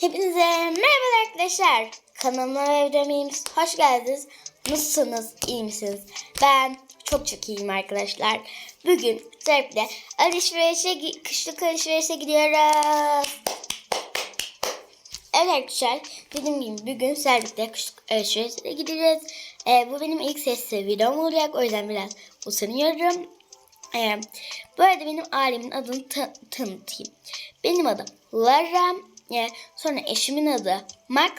Hepinize merhaba arkadaşlar. Kanalıma ve videoma hoş geldiniz. Nasılsınız? İyi misiniz? Ben çok çok iyiyim arkadaşlar. Bugün zevkle alışverişe, kışlık alışverişe gidiyoruz. Evet arkadaşlar dediğim gibi bugün Servik'te kışlık alışverişe gideceğiz. Ee, bu benim ilk sesli videom olacak. O yüzden biraz utanıyorum. Ee, bu arada benim ailemin adını ta- tanıtayım. Benim adım Lara. Ee, sonra eşimin adı Max.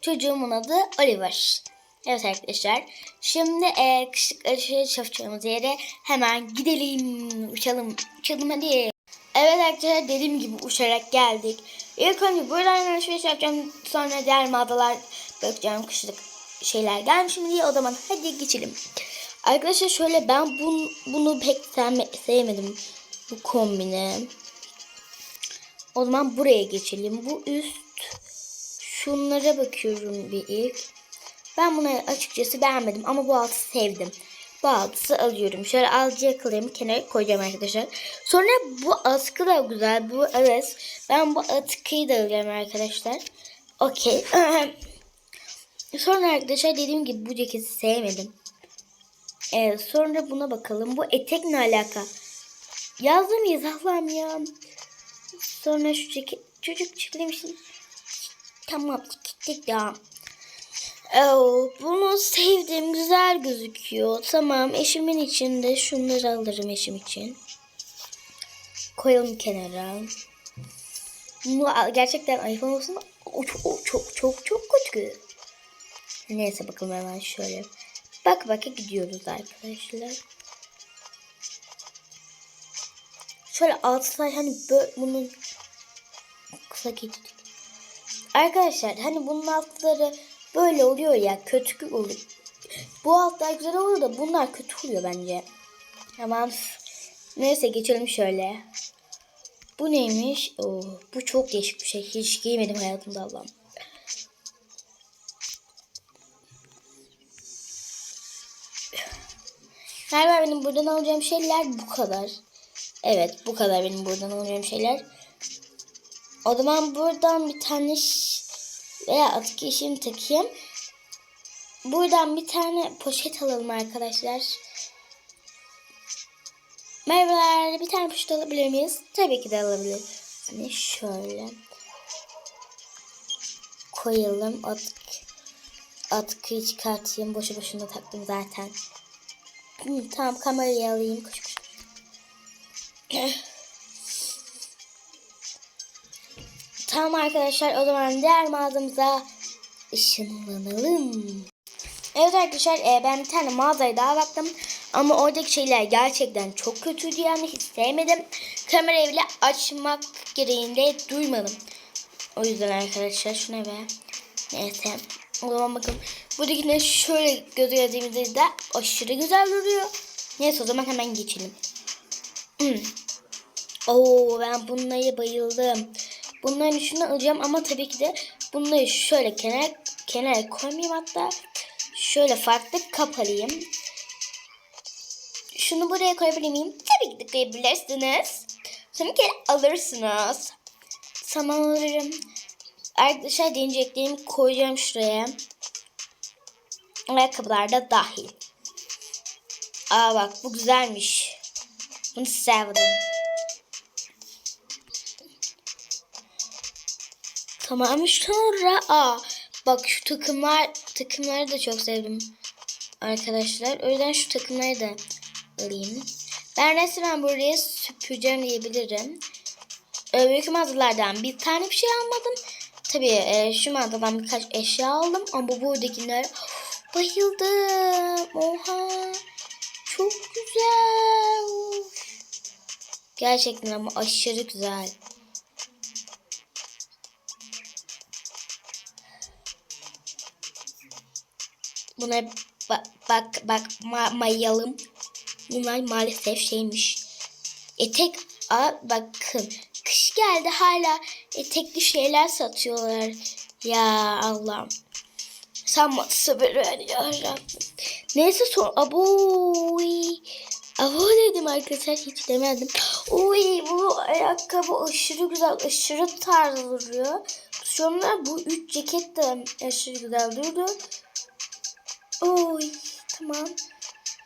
Çocuğumun adı Oliver. Evet arkadaşlar. Şimdi e, kışlık alışveriş yapacağımız yere hemen gidelim. Uçalım. Uçalım hadi. Evet arkadaşlar dediğim gibi uçarak geldik. İlk önce buradan alışveriş yapacağım. Sonra diğer mağazalar bakacağım kışlık şeyler gelmiş mi diye. O zaman hadi geçelim. Arkadaşlar şöyle ben bunu, bunu pek sevme- sevmedim. Bu kombini. O zaman buraya geçelim. Bu üst şunlara bakıyorum bir ilk. Ben bunu açıkçası beğenmedim ama bu altı sevdim. Bu altısı alıyorum. Şöyle alcıya kalayım kenara koyacağım arkadaşlar. Sonra bu askı da güzel. Bu evet. Ben bu atkıyı da alacağım arkadaşlar. Okey. Sonra arkadaşlar dediğim gibi bu ceketi sevmedim. Ee, sonra buna bakalım. Bu etek ne alaka? Yazdım yazahlam ya. Sonra şu ceket çocuk çıkmışsın. Tamam gittik ya. Oh, bunu sevdim. Güzel gözüküyor. Tamam. Eşimin için de şunları alırım eşim için. Koyalım kenara. Bu gerçekten iPhone olsun. O çok çok çok çok kötü. Neyse bakalım hemen şöyle. Bak baka gidiyoruz arkadaşlar. Şöyle altına hani böyle bunun kısa geçtik. Arkadaşlar hani bunun altları böyle oluyor ya kötü oluyor. Bu altlar güzel oluyor da bunlar kötü oluyor bence. Tamam. Neyse geçelim şöyle. Bu neymiş? Oo, bu çok değişik bir şey. Hiç giymedim hayatımda Allah'ım. Galiba benim buradan alacağım şeyler bu kadar. Evet bu kadar benim buradan alacağım şeyler. O zaman buradan bir tane veya atkı işimi takayım. Buradan bir tane poşet alalım arkadaşlar. Merhabalar bir tane poşet alabilir miyiz? Tabii ki de alabilirsiniz. Şöyle koyalım. Atk atkıyı çıkartayım. Boşu boşuna taktım zaten. Hı, tamam kamerayı alayım. Koş. Tamam arkadaşlar o zaman diğer mağazamıza ışınlanalım. Evet arkadaşlar e, ben bir tane mağazaya daha baktım. Ama oradaki şeyler gerçekten çok kötüydü yani hiç sevmedim. Kamerayı bile açmak gereğinde duymadım. O yüzden arkadaşlar şuna be. Neyse. O zaman bakın. Buradakine şöyle göz de aşırı güzel duruyor. Neyse o zaman hemen geçelim. Hmm. Oo ben bunlara bayıldım. Bunların üçünü alacağım ama tabii ki de bunları şöyle kenar kenara koymayayım hatta. Şöyle farklı kapalıyım. Şunu buraya koyabilir miyim? Tabii ki de koyabilirsiniz. Sonra geri alırsınız. Tamam alırım. Arkadaşlar deneyeceklerimi koyacağım şuraya. Ayakkabılar da dahil. Aa bak bu güzelmiş. Bunu sevdim. Tamam sonra aa bak şu takımlar takımları da çok sevdim arkadaşlar. O yüzden şu takımları da alayım. Ben resmen buraya süpüreceğim diyebilirim. Ee, büyük mağazalardan bir tane bir şey almadım. Tabii e, şu mağazadan birkaç eşya aldım ama buradakiler bayıldım. Oha. Çok güzel. Gerçekten ama aşırı güzel. Buna bak bak bak ma mayalım. Bunlar maalesef şeymiş. Etek Aa, bakın kış geldi hala etekli şeyler satıyorlar. Ya Allah'ım. Sen bana sabır ver ya Rabbim. Neyse sonra aboy. Abo dedim arkadaşlar hiç demedim. Uy bu ayakkabı aşırı güzel aşırı tarz duruyor. Sonra bu üç ceket de aşırı güzel durdu. Oy tamam.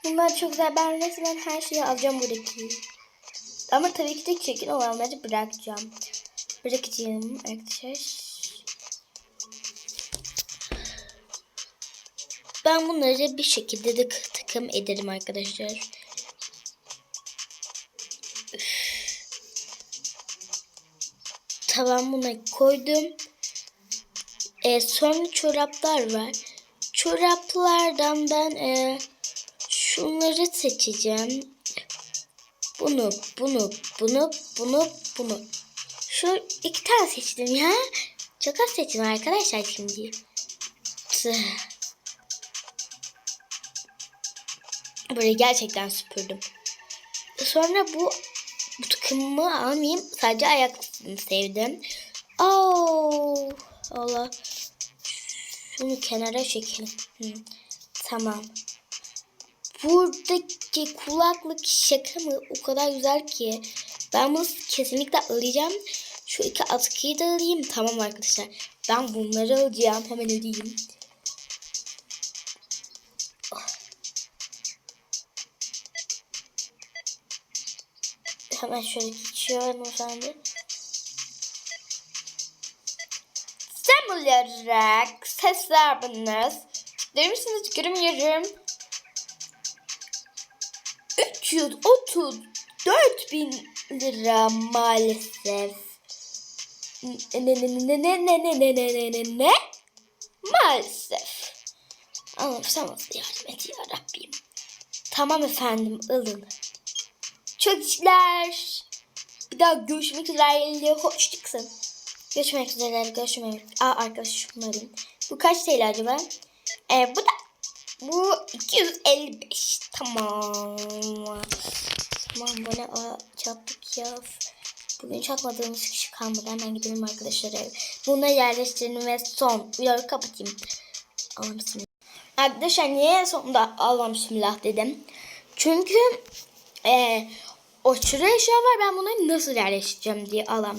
Bunlar çok güzel. Ben resmen her şeyi alacağım buradaki. Ama tabii ki de çekin olanları bırakacağım. Bırakacağım arkadaşlar. Ben bunları bir şekilde de takım ederim arkadaşlar. Tamam buna koydum. E, sonra çoraplar var. Çoraplardan ben e, şunları seçeceğim. Bunu, bunu, bunu, bunu, bunu. Şu iki tane seçtim ya. Çok az seçtim arkadaşlar şimdi. Tüh. Burayı gerçekten süpürdüm. Sonra bu bu takımı almayayım. Sadece ayakkabısını sevdim. Oo, Allah. Şunu kenara çekelim. Hı, tamam. Buradaki kulaklık şaka mı? O kadar güzel ki. Ben bunu kesinlikle alacağım. Şu iki atkıyı da alayım. Tamam arkadaşlar. Ben bunları alacağım. Hemen ödeyeyim. Hemen şöyle geçiyorum efendim. Olarak sesler bunlar. Tıklar mısınız? Göremiyorum. 334 bin lira maalesef. Ne ne ne ne ne ne ne ne ne ne ne maalesef. Bana yardım et ya Rabbim. Tamam efendim alın. Çok teşekkürler. Bir daha görüşmek üzere. Hoşçakalın. Görüşmek üzere. Görüşmek Aa arkadaşlar şunu alayım. Bu kaç TL acaba? Ee, bu da bu 255. Tamam. Tamam bu ne? Aa, çattık ya. Bugün çatmadığımız kişi kalmadı. Hemen gidelim arkadaşlar eve. Bunları yerleştirelim ve son. Videoyu kapatayım. Allah'ım bismillah. Arkadaşlar niye sonunda Allah'ım bismillah dedim. Çünkü ee, o çürü eşya var ben bunları nasıl yerleştireceğim diye alam.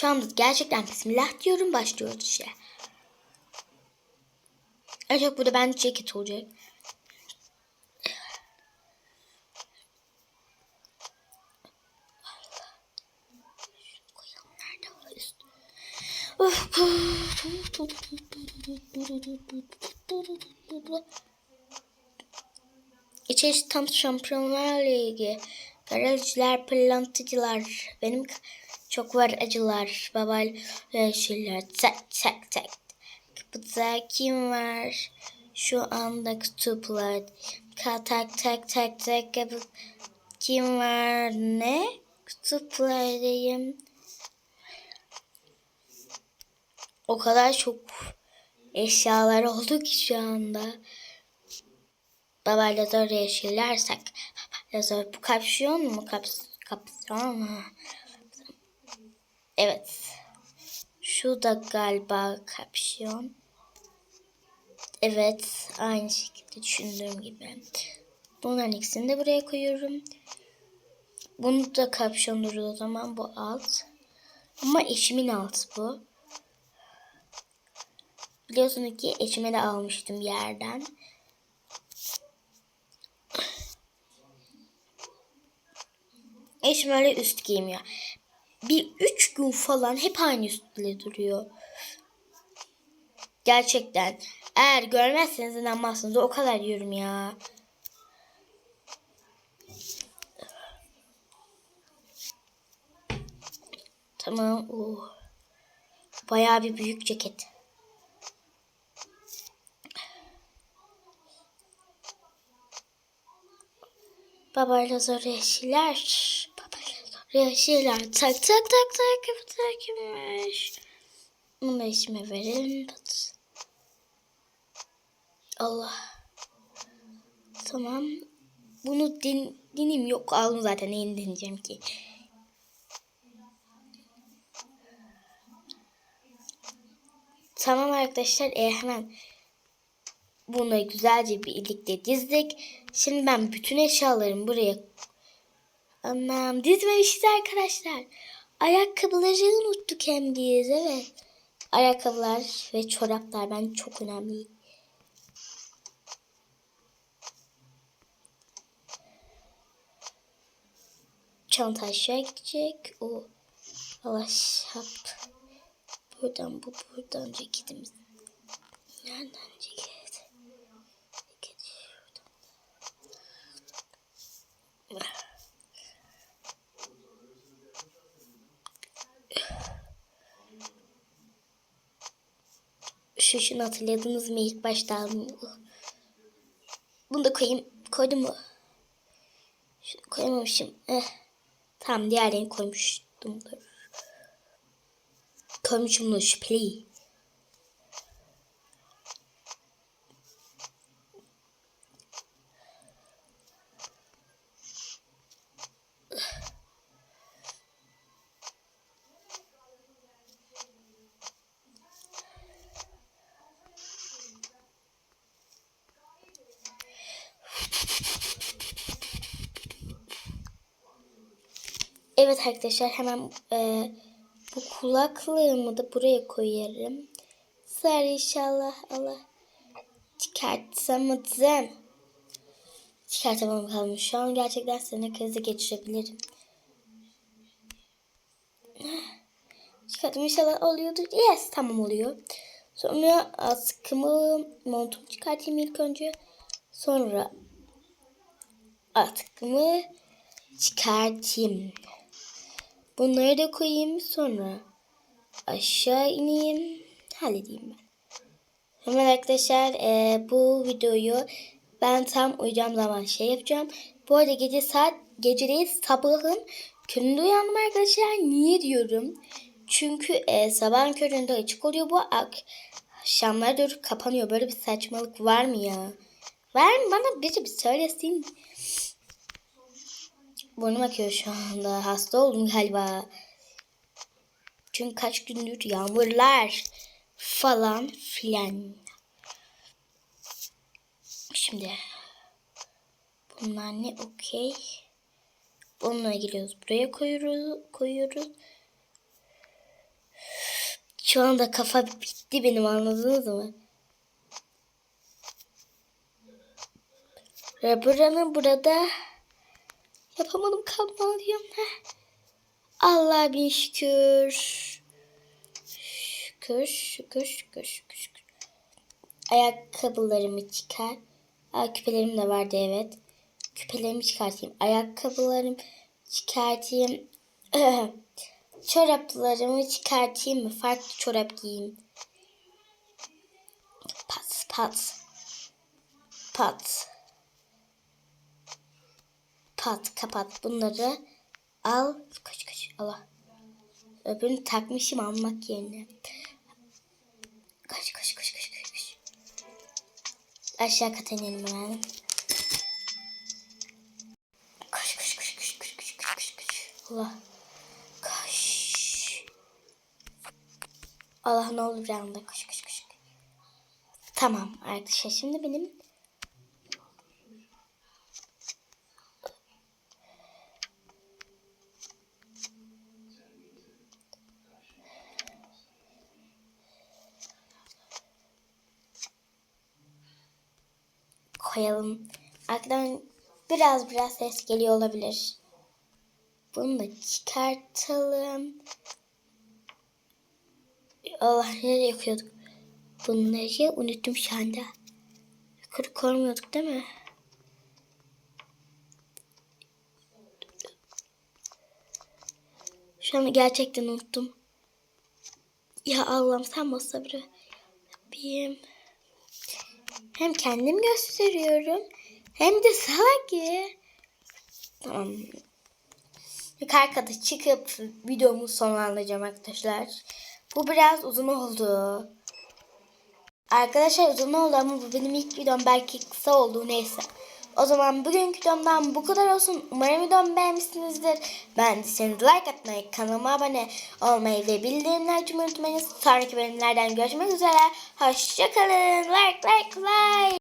Şu anda gerçekten bismillah diyorum başlıyoruz işe. Ancak burada ben ceket olacak. İçerisi tam şampiyonlar ligi. Garajcılar, pırlantıcılar. Benim çok var acılar. Babal şeyler. Tak tak tak. Kapıda kim var? Şu anda kutuplar. Tak tak tak tak tak. Kapı kim var? Ne? Kutuplardayım. O kadar çok eşyalar oldu ki şu anda. Baba lazör yeşillersek. Lazör bu kapşon mu? Kaps kapşon mu? Evet. Şu da galiba kapşon. Evet. Aynı şekilde düşündüğüm gibi. Bunların ikisini de buraya koyuyorum. Bunu da kapşon durur o zaman. Bu alt. Ama eşimin altı bu. Biliyorsunuz ki eşime de almıştım yerden. Eşim öyle üst giymiyor. Bir üç gün falan hep aynı üstle duruyor. Gerçekten. Eğer görmezseniz inanmazsınız. O kadar diyorum ya. Tamam. Oh. Bayağı bir büyük ceket. Babayla zor yeşiller. Yeşiller. Tak tak tak tak takipmiş. Bunu işime verelim. Allah. Tamam. Bunu din, dinim yok. Aldım zaten. Neyini dinleyeceğim ki? Tamam arkadaşlar. E, hemen bunu güzelce birlikte dizdik. Şimdi ben bütün eşyalarımı buraya Anam dizmemişiz arkadaşlar. Ayakkabıları unuttuk hem biz evet. Ayakkabılar ve çoraplar bence çok önemli. Çanta aşağı gidecek. O Allah şap. Buradan bu buradan ceketimiz. Nereden? Ceket şunu hatırladınız mı ilk başta. Bunu da koyayım. Koydum mu? Şunu koymamışım. Eh. Tamam diğerlerini koymuştumdur. Koymuşumdur şüpheli. Evet arkadaşlar hemen e, bu kulaklığımı da buraya koyarım. Sar inşallah Allah çıkartamadım. Çıkartamam kalmış. Şu an gerçekten sinir krizi geçirebilirim. Çıkarttım inşallah oluyordur. Yes tamam oluyor. Sonra askımı montumu çıkartayım ilk önce. Sonra atkımı çıkartayım. Bunları da koyayım sonra aşağı ineyim. Halledeyim ben. Hemen arkadaşlar e, bu videoyu ben tam uyuyacağım zaman şey yapacağım. Bu arada gece saat gece değil sabahın köründe uyandım arkadaşlar. Niye diyorum? Çünkü e, sabahın köründe açık oluyor bu ak akşamlar doğru kapanıyor. Böyle bir saçmalık var mı ya? Var mı? Bana biri bir söylesin. Burnum akıyor şu anda. Hasta oldum galiba. Çünkü kaç gündür yağmurlar falan filan. Şimdi bunlar ne okey. Bununla giriyoruz. Buraya koyuyoruz. koyuyoruz. Şu anda kafa bitti benim anladınız mı? Ve buranın burada Yapamadım kalmalıyım. Allah bin şükür. Şükür, şükür, şükür, şükür, şükür. Ayakkabılarımı çıkar. Aa, küpelerim de vardı evet. Küpelerimi çıkartayım. Ayakkabılarımı çıkartayım. Çoraplarımı çıkartayım mı? Farklı çorap giyeyim. Pat, pat. Pat Kat kapat bunları. Al. Kaç kaç. Allah. Öbürünü takmışım almak yerine. Kaç kaç kaç kaç kaç. kaç. Aşağı kata inelim hemen. Kaç kaç kaç kaç kaç kaç kaç kaç. Allah. Kaç. Allah ne olur bir anda kaç kaç kaç. Tamam arkadaşlar şimdi benim koyalım. Arkadan biraz biraz ses geliyor olabilir. Bunu da çıkartalım. Allah nereye koyuyorduk? Bunları unuttum şu anda. Yukarı koymuyorduk değil mi? Şu an gerçekten unuttum. Ya Allah'ım sen bas sabrı. Rabbim. Hem kendim gösteriyorum hem de salak gibi. Tamam. Yukarı kata çıkıp videomu sonlandıracağım arkadaşlar. Bu biraz uzun oldu. Arkadaşlar uzun oldu ama bu benim ilk videom. Belki kısa oldu neyse. O zaman bugünkü videomdan bu kadar olsun. Umarım videomu beğenmişsinizdir. Beğendiyseniz like atmayı, kanalıma abone olmayı ve bildirimleri açmayı unutmayın. Sonraki bölümlerden görüşmek üzere. Hoşçakalın. Like like like.